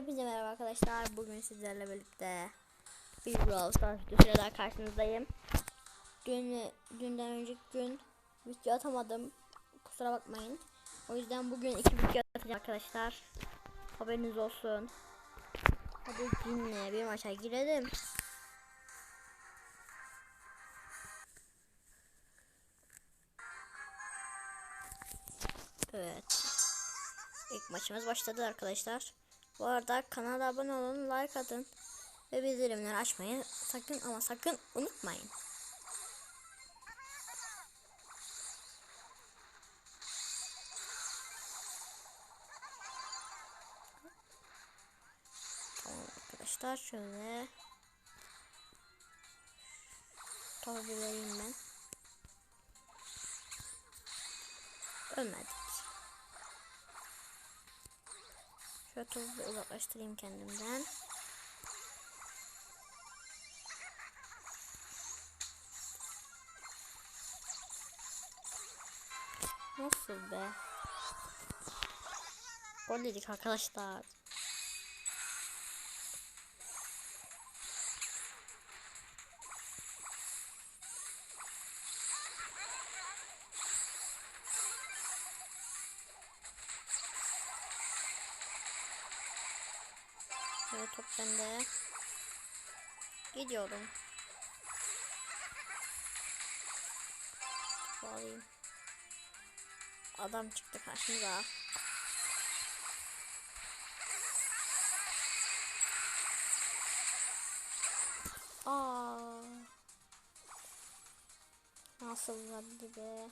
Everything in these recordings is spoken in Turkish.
Hepinize merhaba arkadaşlar. Bugün sizlerle birlikte bir Brawl Stars videosuyla karşınızdayım. Dün, dünden önceki gün video atamadım. Kusura bakmayın. O yüzden bugün iki video atacağım arkadaşlar. Haberiniz olsun. Hadi dinle bir maça girelim. Evet. İlk maçımız başladı arkadaşlar. Bu arada kanala abone olun, like atın ve bildirimleri açmayı sakın ama sakın unutmayın. Tamam arkadaşlar şöyle bir vereyim ben. Ölmedik. Şöyle bir uzaklaştırayım kendimden. Nasıl be? Gol dedik arkadaşlar. Evet top bende. Gidiyorum. Topu alayım. Adam çıktı karşımıza. Aa. Nasıl vardı be?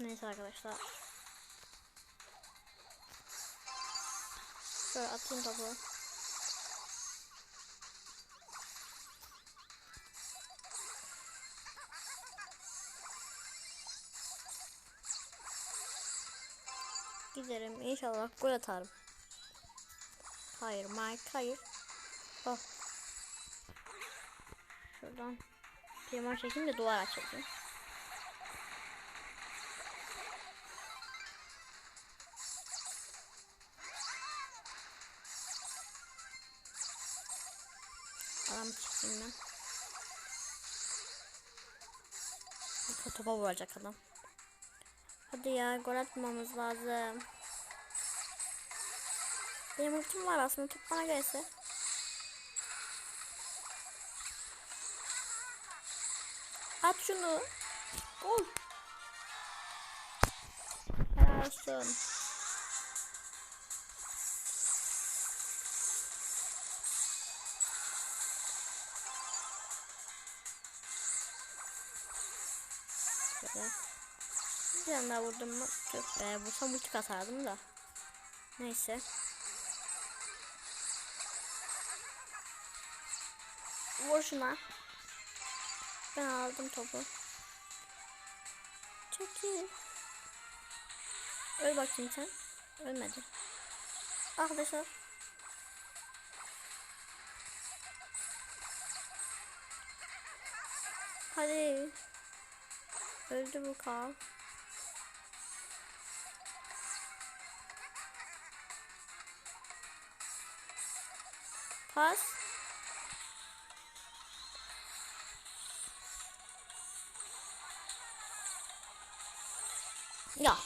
Neyse arkadaşlar. Şöyle atayım topu. Giderim inşallah gol atarım. Hayır Mike hayır. Oh. Şuradan primar çekeyim de duvar açayım. Adam çıkayım ben. Topa vuracak adam. Hadi ya gol atmamız lazım. Benim ultim var aslında top bana gelse. At şunu. Gol. Helal olsun. Şöyle. Bir tane daha vurdum mu? Tüh be. Vursam ulti atardım da. Neyse. Vur şuna. Ben aldım topu. Çok iyi. Öl bakayım sen. Ölmedi. Arkadaşlar. Hadi. Öldü bu kal. Pas. Ya.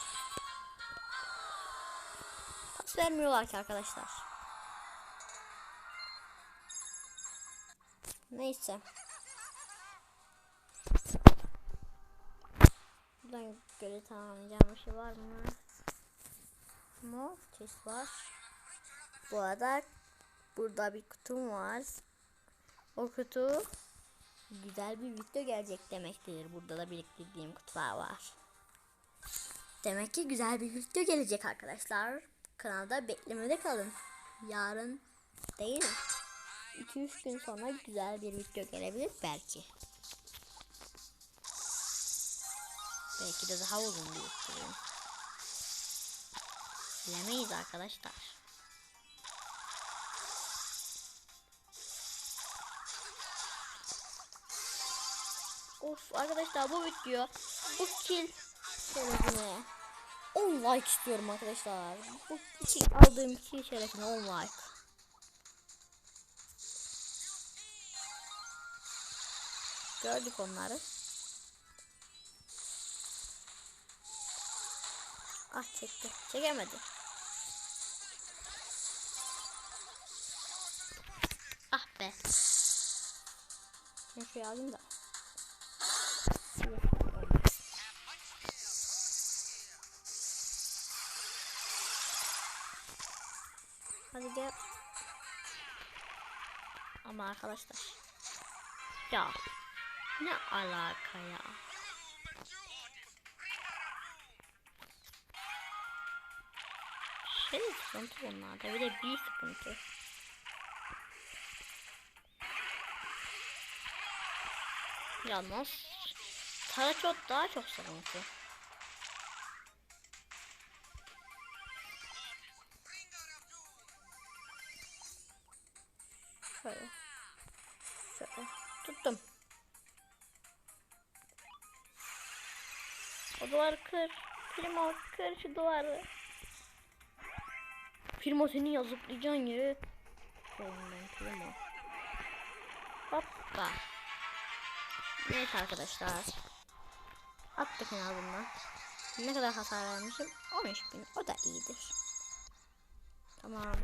Pas vermiyorlar ki arkadaşlar. Neyse. Buradan göre tamamlayacağım bir şey var mı? Mor chest var. Bu arada burada bir kutum var. O kutu güzel bir video gelecek demektir. Burada da biriktirdiğim kutular var. Demek ki güzel bir video gelecek arkadaşlar. Kanalda beklemede kalın. Yarın değil 2-3 gün sonra güzel bir video gelebilir belki. Belki de daha uzun biriktiririm. Bilemeyiz arkadaşlar. Of arkadaşlar bu video bu kill serisine 10 like istiyorum arkadaşlar. Bu iki, aldığım iki şerefine 10 like. Gördük onları. Ah çekti. Çekemedi. Ah be. Ben şuraya alayım da. Hadi gel. Ama arkadaşlar. Ya. Ne alaka ya? Şey sıkıntı bunlarda. Bir de bir sıkıntı. Yalnız Taraçot daha çok sıkıntı. Şöyle. Şöyle. Tuttum. O duvarı kır. Primo kır şu duvarı. Primo seni yazıklayacaksın ya. Koyayım ben Primo. Hoppa. Neyse arkadaşlar. Attık en azından. Ne kadar hasar vermişim? 13 bin. O da iyidir. Tamam.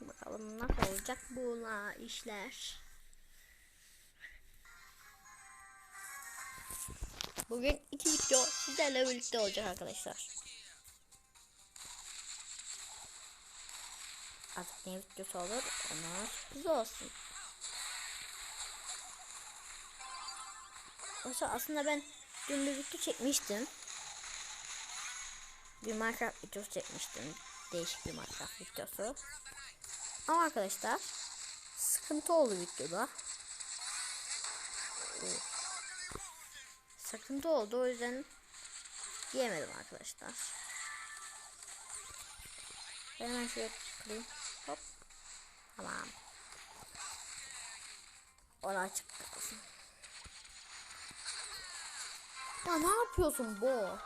Bakalım nasıl olacak buna işler. Bugün iki video sizlerle birlikte olacak arkadaşlar. Artık ne videosu olur ona sürpriz olsun. Oysa aslında ben dün bir video çekmiştim. Bir Minecraft videosu çekmiştim. Değişik bir Minecraft videosu. Ama arkadaşlar sıkıntı oldu videoda. Sıkıntı oldu o yüzden diyemedim arkadaşlar. Ben hemen şuraya kırayım. Hop. Tamam. Onu açık. Ya ne yapıyorsun bu?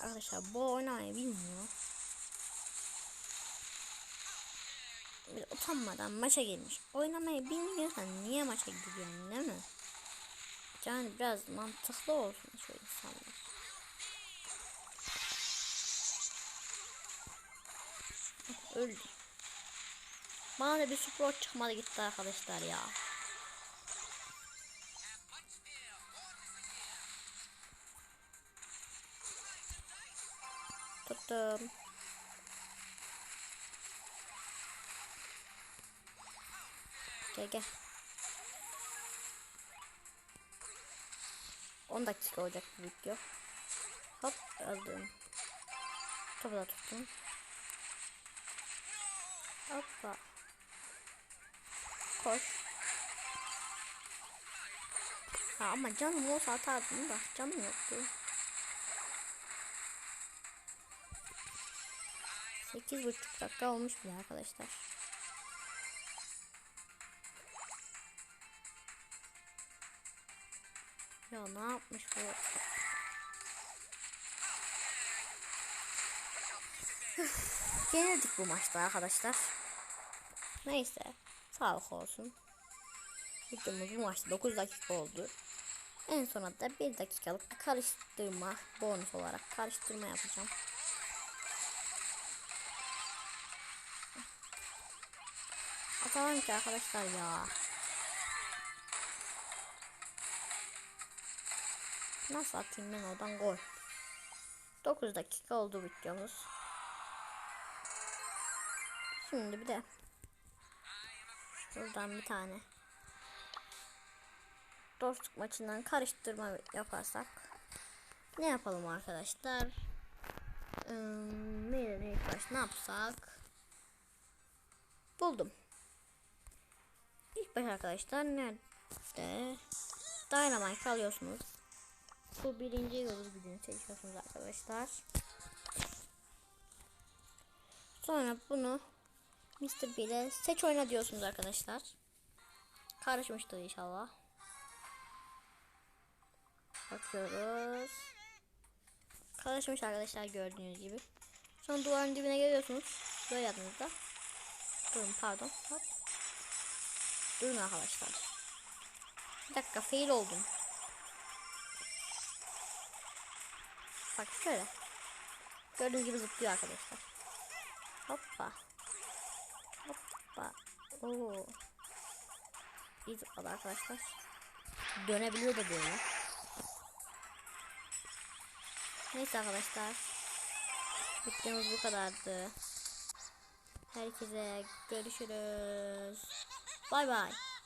Arkadaşlar bu oynamayı bilmiyor. Bir utanmadan maça girmiş. Oynamayı bilmiyorsan niye maça gidiyorsun değil mi? Yani biraz mantıklı olsun şu insanlar. Öldü. Bana da bir support çıkmadı gitti arkadaşlar ya. Tuttum. Gel gel. 10 dakika olacak bu video. Hop aldım. Topu da tuttum. Hoppa. Koş. Ha, ama canım olsa atardım da canım yoktu. 8,5 dakika olmuş bile arkadaşlar. Ya ne yapmış bu? Yenildik bu maçta arkadaşlar. Neyse. Sağlık olsun. Videomuz bu maçta 9 dakika oldu. En sonunda da 1 dakikalık karıştırma bonus olarak karıştırma yapacağım. Atamam ki arkadaşlar ya. Nasıl atayım ben oradan gol. 9 dakika oldu videomuz. Şimdi bir de şuradan bir tane dostluk maçından karıştırma yaparsak ne yapalım arkadaşlar? Hmm, neydi ne baş ne yapsak? Buldum. İlk baş arkadaşlar nerede? Dynamite alıyorsunuz. Bu birinci yıldız gücünü seçiyorsunuz arkadaşlar. Sonra bunu Mr. B seç oyna diyorsunuz arkadaşlar. Karışmıştır inşallah. Bakıyoruz. Karışmış arkadaşlar gördüğünüz gibi. Sonra duvarın dibine geliyorsunuz. Böyle yanınızda. Durun pardon. Hop. Durun arkadaşlar. Bir dakika fail oldum. Bak şöyle. Gördüğünüz gibi zıplıyor arkadaşlar. Hoppa. Hoppa. Oo. İyi zıpladı arkadaşlar. Dönebiliyor da böyle. Neyse arkadaşlar. Videomuz bu kadardı. Herkese görüşürüz. Bay bay.